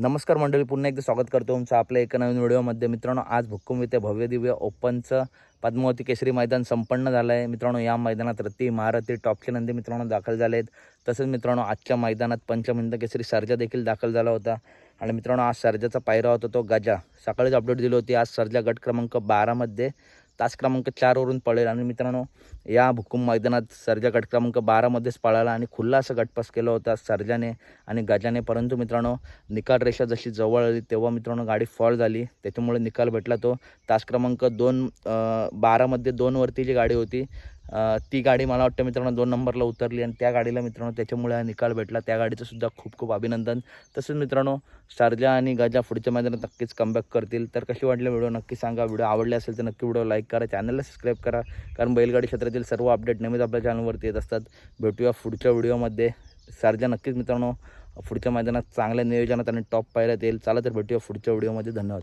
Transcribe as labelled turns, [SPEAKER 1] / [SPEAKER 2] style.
[SPEAKER 1] नमस्कार मंडळी पुन्हा एकदा स्वागत करतो तुमचं आपल्या एका नवीन व्हिडिओमध्ये. मित्रांनो आज भुक्कुम इथे भव्य दिव्य ओपनचं पद्मावती केसरी मैदान संपन्न झालं आहे मित्रांनो या मैदानात रती महारथी टॉपचे नंदी मित्रांनो दाखल झाले आहेत तसंच मित्रांनो आजच्या मैदानात पंचमिंद केसरी सर्जा देखील दाखल झाला होता. आणि मित्रांनो आज सर्जाचा पायरा होता तो गजा. सकाळीच अपडेट दिली होती. आज सर्जा गट क्रमांक बारामध्ये तास क्रमांक चारवरून पळेल. आणि मित्रांनो या भुकुम मैदानात सर्जा गट क्रमांक बारामध्येच पळाला आणि खुल्ला असं गटपास केला होता सर्जाने आणि गजाने. परंतु मित्रांनो निकाल रेषा जशी जवळ आली तेव्हा मित्रांनो गाडी फॉल झाली. त्याच्यामुळे निकाल भेटला तो तास क्रमांक दोन बारामध्ये दोनवरती जी गाडी होती ती गाडी मला वाटतं मित्रांनो दोन नंबरला उतरली आणि त्या गाडीला मित्रांनो त्याच्यामुळे हा निकाल भेटला. त्या गाडीचं सुद्धा खूप खूप अभिनंदन. तसंच मित्रांनो शारजा आणि गजा पुढच्या मैदानात नक्कीच कमबॅक करतील. तर कशी वाटली व्हिडिओ नक्की सांगा. व्हिडिओ आवडले असेल तर नक्की व्हिडिओ लाईक करा. चॅनलला सबस्क्राईब करा. कारण बैलगाडी क्षेत्रातील सर्व अपडेट नेहमीच आपल्या चॅनलवरती येत असतात. भेटूया पुढच्या व्हिडिओमध्ये शारजा नक्कीच मित्रांनो पुढच्या मैदानात चांगल्या नियोजनात आणि टॉप पाहिल्यात येईल चला तर भेटूया पुढच्या व्हिडिओमध्ये धन्यवाद.